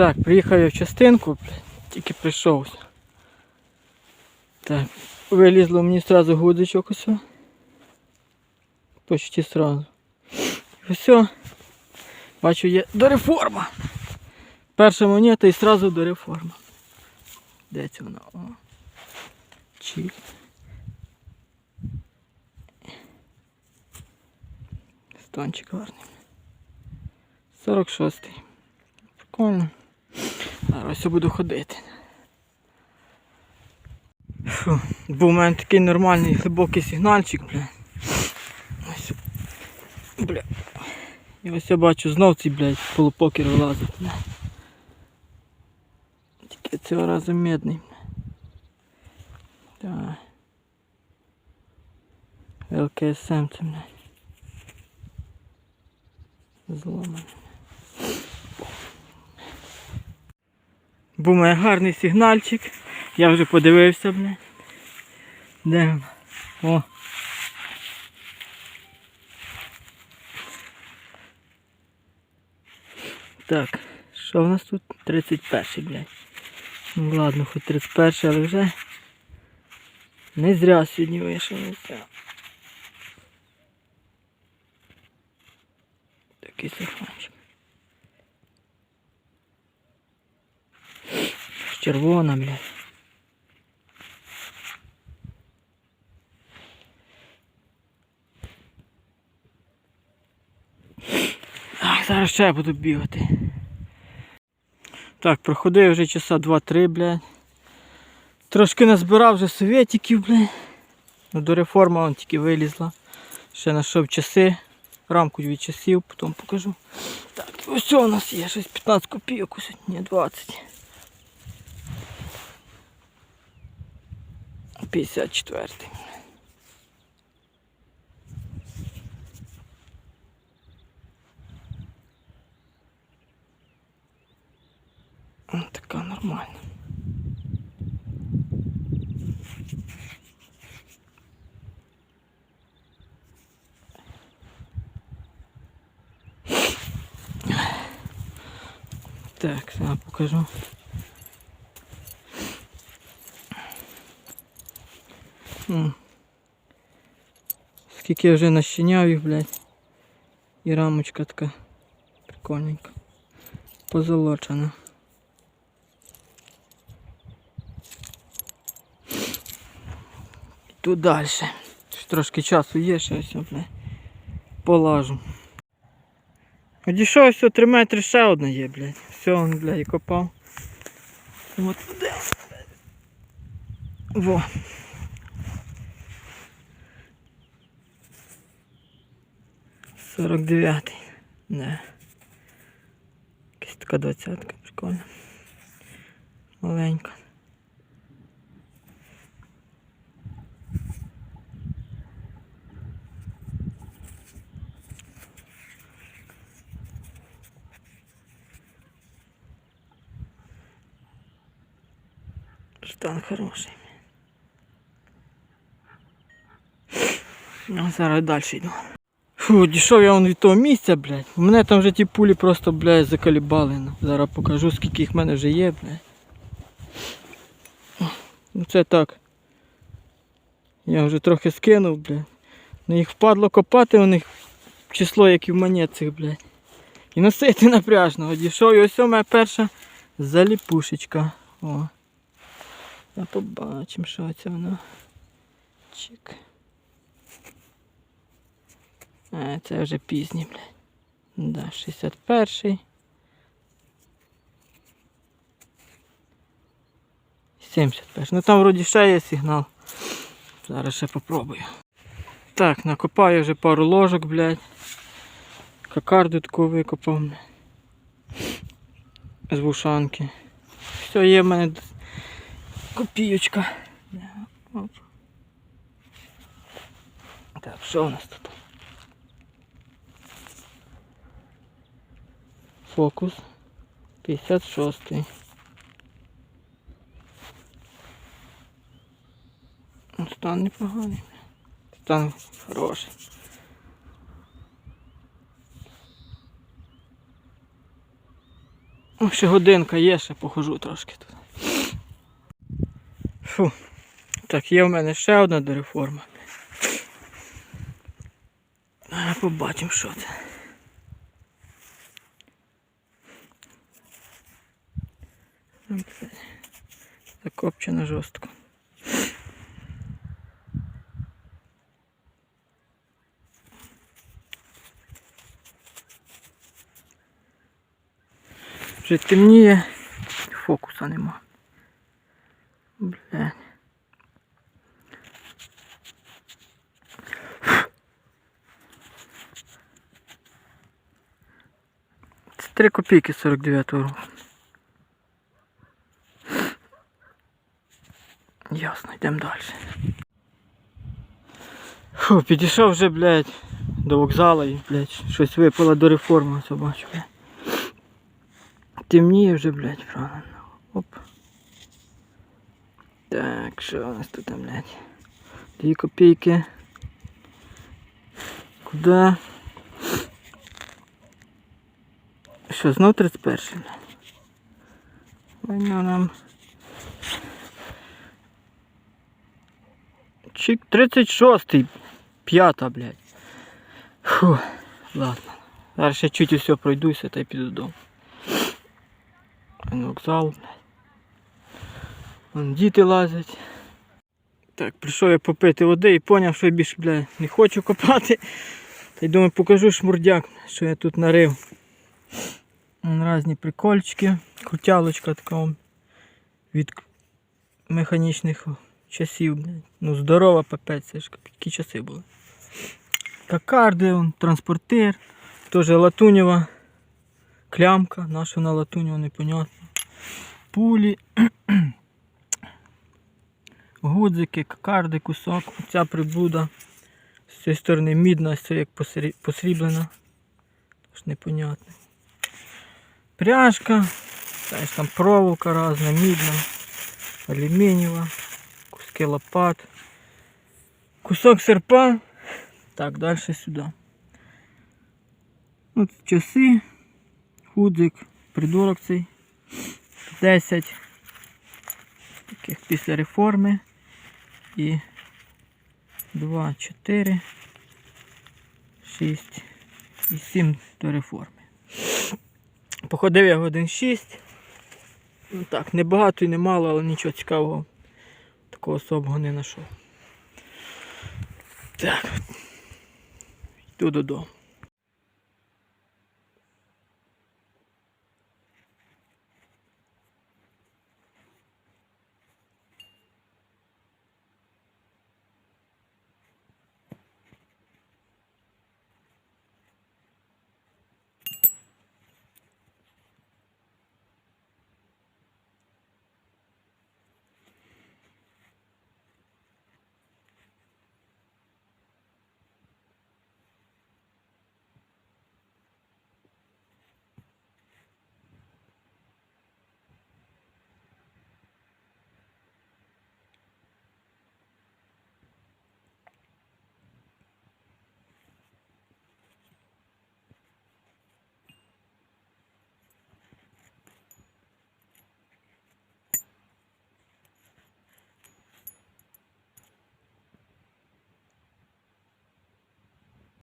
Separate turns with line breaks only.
Так, приїхав я в частинку, тільки прийшов. Так, вилізло мені одразу гудочок усе. Почти сразу. І все. Бачу, є до реформа. Перша монета і сразу до реформа. Де це вона? О. Чик. Станчик гарний. 46-й. Прикольно. Зараз я буду ходити. Фу, був у мене такий нормальний глибокий сигнальчик, бля. Ось. Бля. І ось я бачу знов цей, блядь, полупокер вилазить, бля. Тільки цього разу медний. Так. ЛКСМ це, блядь. Зломаний. У мене гарний сигнальчик. Я вже подивився, блядь. Де? О. Так, що в нас тут? 31-й, блядь. Ну ладно, хоч 31-й, але вже не зря сьогодні вийшов. Такий сифанчик. Червона, блядь. Зараз ще я буду бігати. Так, проходив вже часа 2-3, блядь. Трошки назбирав вже совєтиків, блядь. Ну, до реформи вон тільки вилізла. Ще знайшов часи. Рамку від часів, потім покажу. Так, ось у нас є, щось 15 копійок, ось, ні, 20. 54. М, Така нормальна. Так, зараз покажу. Скільки я вже нащиняв їх, блядь. І рамочка така прикольненька. Позолочена. Тут далі. Трошки часу є, ще ось, блядь. Полажу. Одійшов все 3 метри ще одна є, блядь. Все, он, блядь, і копав. От де. Во. Сорок дев'ятий. Не. Якась така двадцятка, прикольна. Маленька. Стан хороший. Ну, зараз далі йду. Фу, дійшов я вон від того місця, блядь. У мене там вже ті пулі просто, блядь, закалібали. ну. Зараз покажу, скільки їх в мене вже є, блядь. Ну це так. Я вже трохи скинув, блядь. Ну їх впадло копати у них число, як і в монет цих, блядь. І носити напряжно. Дійшов і ось у мене перша заліпушечка. О. А побачимо, що це воно. Чик. Це вже пізній, блядь. Да, 61-й. 71. Ну там вроді ще є сигнал. Зараз ще попробую. Так, накопаю вже пару ложок, блядь. Кокарду таку викопав. блядь. З вушанки. Все, є в мене копійочка. Так, що у нас тут? Фокус 56. Ну, Стан непоганий. Стан хороший. Ну, ще годинка є, ще похожу трошки тут. Фу. Так, є в мене ще одна дореформа. Побачимо, що це. Ну, блядь. Закопчено жорстко. Вже темніє, фокуса нема. Блядь. 3 копійки 49 року. Йдемо далі. Фу, підійшов вже, блядь, до вокзалу і, блядь, щось випало до реформи, ось бачу, блядь. Темніє вже, блядь, правильно. Оп. Так, що у нас тут, блядь? Дві копійки. Куда? Що, знов 31 блядь? Война нам. Чик 36-й. П'ята, блядь. Фу, ладно. Зараз ще чуть усе пройдуся та й піду додому. Вокзал, блядь. Вон діти лазять. Так, прийшов я попити води і поняв, що я більше, блядь, не хочу копати. Та й думаю, покажу шмурдяк, що я тут нарив. Вон різні прикольчики. Крутялочка така від механічних часів. Ну здорова пипець, це ж які часи були. Кокарди, транспортир, теж латунєва клямка, наша вона латунєва, непонятно. Пулі, гудзики, кокарди, кусок, оця прибуда. З цієї сторони мідна, з як посріблена. Тож непонятно. Пряжка, там проволока різна, мідна, алюмінієва, куски лопат, кусок серпа. Так, далі сюди. От часи, худзик, придурок цей. 10 таких після реформи. І 2, 4, 6 і 7 до реформи. Походив я годин 6. Ну так, не багато і не мало, але нічого цікавого такого особого не знайшов. Так. Йду додому.